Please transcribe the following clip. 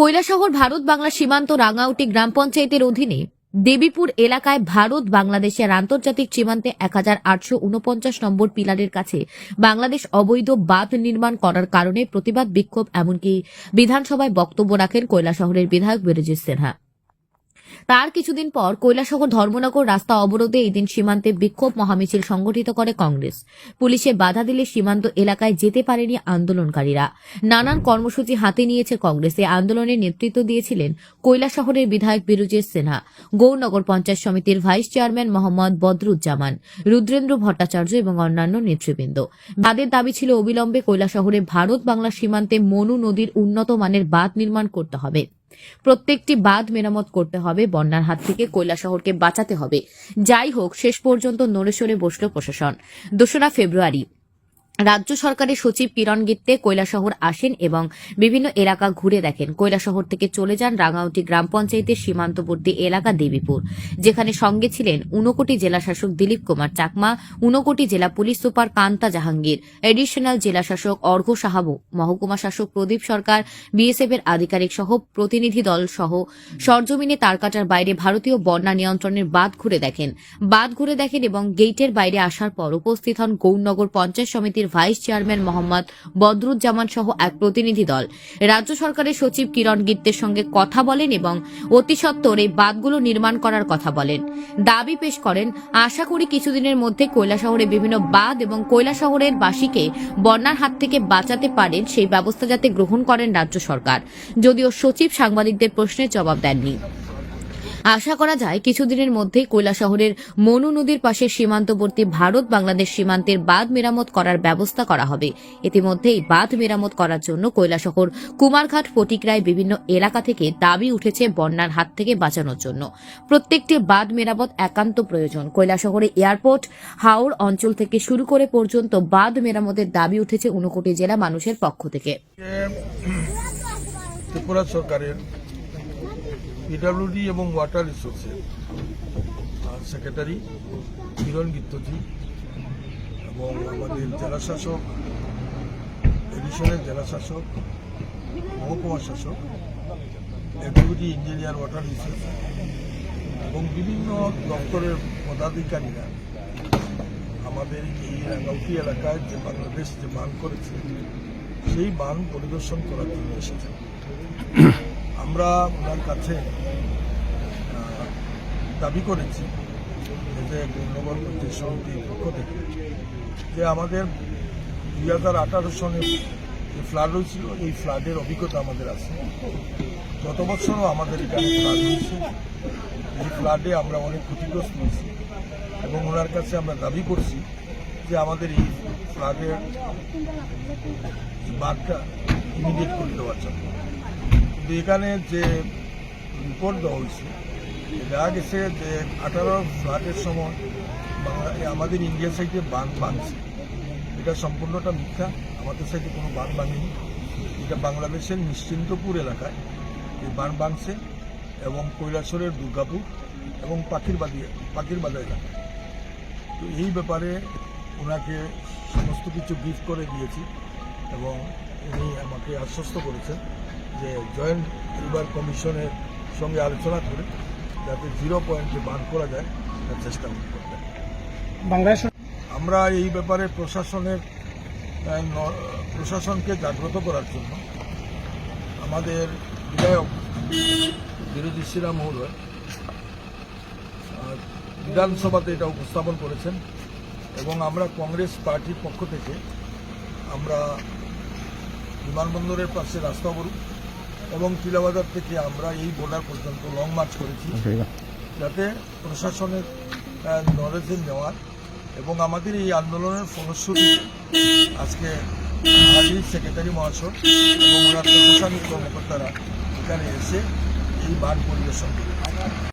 কৈলাসহর ভারত বাংলা সীমান্ত রাঙাউটি গ্রাম পঞ্চায়েতের অধীনে দেবীপুর এলাকায় ভারত বাংলাদেশের আন্তর্জাতিক সীমান্তে এক হাজার আটশো উনপঞ্চাশ নম্বর পিলারের কাছে বাংলাদেশ অবৈধ বাঁধ নির্মাণ করার কারণে প্রতিবাদ বিক্ষোভ, এমনকি বিধানসভায় বক্তব্য রাখেন কৈলাসহরের বিধায়ক বিরজিৎ সিনহা। তার কিছুদিন পর কৈলাসহর ধর্মনগর রাস্তা অবরোধে এদিন সীমান্তে বিক্ষোভ মহামিছিল সংগঠিত করে কংগ্রেস। পুলিশে বাধা দিলে সীমান্ত এলাকায় যেতে পারেনি আন্দোলনকারীরা। নানান কর্মসূচি হাতে নিয়েছে কংগ্রেস। এ আন্দোলনের নেতৃত্ব দিয়েছিলেন কৈলাসহরের বিধায়ক বিরুজেশ সিনহা গৌরনগর পঞ্চায়েত সমিতির ভাইস চেয়ারম্যান মোহাম্মদ বদরুজ্জামান, রুদ্রেন্দ্র ভট্টাচার্য এবং অন্যান্য নেতৃবৃন্দ। তাদের দাবি ছিল অবিলম্বে কৈলাসহরে ভারত বাংলা সীমান্তে মনু নদীর উন্নত মানের বাঁধ নির্মাণ করতে হবে। প্রত্যেকটি বাঁধ মেরামত করতে হবে, বন্যার হাত থেকে কৈলাসহরকে বাঁচাতে হবে। যাই হোক, শেষ পর্যন্ত নড়েসরে বসল প্রশাসন। দোসরা ফেব্রুয়ারি রাজ্য সরকারের সচিব কিরণ গিত্তে কৈলাসহর আসেন এবং বিভিন্ন এলাকা ঘুরে দেখেন। কৈলাসহর থেকে চলে যান রাঙাউটি গ্রাম পঞ্চায়েতের সীমান্তবর্তী এলাকা দেবীপুর, যেখানে সঙ্গে ছিলেন ঊনকোটি জেলা শাসক দিলীপ কুমার চাকমা উনকোটি জেলা police super Kanta Jahangir, additional জেলা শাসক অর্ঘ সাহাবু, মহকুমা শাসক প্রদীপ সরকার, বিএসএফ এর আধিকারিক সহ প্রতিনিধি দল সহ সরজমিনে তারকাটার বাইরে ভারতীয় বন্যা নিয়ন্ত্রণের বাঁধ ঘুরে দেখেন। বাঁধ ঘুরে দেখেন এবং গেটের বাইরে আসার পর উপস্থিত হন গৌরনগর পঞ্চায়েত সমিতির ভাইস চেয়ারম্যান মোহাম্মদ বদরুজ্জামান সহ এক প্রতিনিধি দল। রাজ্য সরকারের সচিব কিরণ গিত্তের সঙ্গে কথা বলেন এবং অতি সত্বর এই বাঁধগুলো নির্মাণ করার কথা বলেন। দাবি পেশ করেন, আশা করি কিছুদিনের মধ্যে কৈলাসহরে বিভিন্ন বাঁধ এবং কৈলাসহরের বাসীকে বন্যার হাত থেকে বাঁচাতে পারেন সেই ব্যবস্থা যাতে গ্রহণ করেন রাজ্য সরকার। যদিও সচিব সাংবাদিকদের প্রশ্নের জবাব দেননি। আশা করা যায় কিছুদিনের মধ্যেই কৈলাসহরের মনু নদীর পাশে সীমান্তবর্তী ভারত বাংলাদেশ সীমান্তের বাঁধ মেরামত করার ব্যবস্থা করা হবে। ইতিমধ্যেই বাঁধ মেরামত করার জন্য কৈলাসহর কুমারঘাট ফটিকরায় বিভিন্ন এলাকা থেকে দাবি উঠেছে বন্যার হাত থেকে বাঁচানোর জন্য। প্রত্যেকটি বাঁধ মেরামত একান্ত প্রয়োজন। কৈলাসহরে এয়ারপোর্ট হাওড় অঞ্চল থেকে শুরু করে পর্যন্ত বাঁধ মেরামতের দাবি উঠেছে ঊনকোটি জেলা মানুষের পক্ষ থেকে। ত্রিপুরা সরকারের পিডাব্লিউডি এবং ওয়াটার রিসোর্সের সেক্রেটারি কিরণ গিত্তজি এবং আমাদের জেলা শাসক, এডিশনের জেলা শাসক, মহকুমা শাসক ডেপুটি ইঞ্জিনিয়ার ওয়াটার রিসোর্স এবং বিভিন্ন দপ্তরের পদাধিকারীরা আমাদের এই রাঙ্গাউটি এলাকায় যে বাংলাদেশ যে বান করেছে, সেই বান পরিদর্শন করার জন্য এসেছেন। আমরা ওনার কাছে দাবি করেছি যে গৌরনগর পঞ্চায়েত সমিতির পক্ষ থেকে যে আমাদের দুই হাজার আঠারো সনে যে ফ্লাড হয়েছিল, এই ফ্লাডের অভিজ্ঞতা আমাদের আছে। গত বছরও আমাদের এখানে ফ্লাড হয়েছে। এই ফ্লাডে আমরা অনেক ক্ষতিগ্রস্ত হয়েছি এবং ওনার কাছে আমরা দাবি করছি যে আমাদের এই ফ্লাডের বাঁধটা ইমিডিয়েট করে দেওয়ার জন্য। কিন্তু এখানে যে রিপোর্ট দেওয়া হয়েছে দেখা গেছে যে আঠারো ফ্লাডের সময় বাংলা আমাদের ইন্ডিয়া সাইডে বান বাঁধছে এটা সম্পূর্ণটা মিথ্যা। আমাদের সাইডে কোনো বান ভাঙেনি। এটা বাংলাদেশের নিশ্চিন্তপুর এলাকায় এই বান বাঁধছে এবং কৈলাসরের দুর্গাপুর এবং পাখিরবাদি পাখিরবাদা এলাকায়। তো এই ব্যাপারে ওনাকে সমস্ত কিছু গিফট করে দিয়েছি এবং আমাকে আশ্বস্ত করেছেন যে জয়েন্ট রিভার কমিশনের সঙ্গে আলোচনা করে যাতে জিরো পয়েন্টে বান করা যায় তার চেষ্টা করবেন বাংলাদেশ আমরা এই ব্যাপারে প্রশাসনের প্রশাসনকে জাগ্রত করার জন্য আমাদের বিধায়ক বিরোধী শ্রীরাম মহোদয় বিধানসভাতে এটা উপস্থাপন করেছেন এবং আমরা কংগ্রেস পার্টির পক্ষ থেকে আমরা বিমানবন্দরের পাশে রাস্তা অবরোধ এবং টিলাবাজার থেকে আমরা এই বর্ডার পর্যন্ত লং মার্চ করেছি। যাতে প্রশাসনের নলেজে নেওয়ার এবং আমাদের এই আন্দোলনের ফলশ্রুতি আজকে সেক্রেটারি মহাশয় এবং ওনার প্রশাসনিক কর্মকর্তারা এখানে এসে এই বান পরিবেশন করে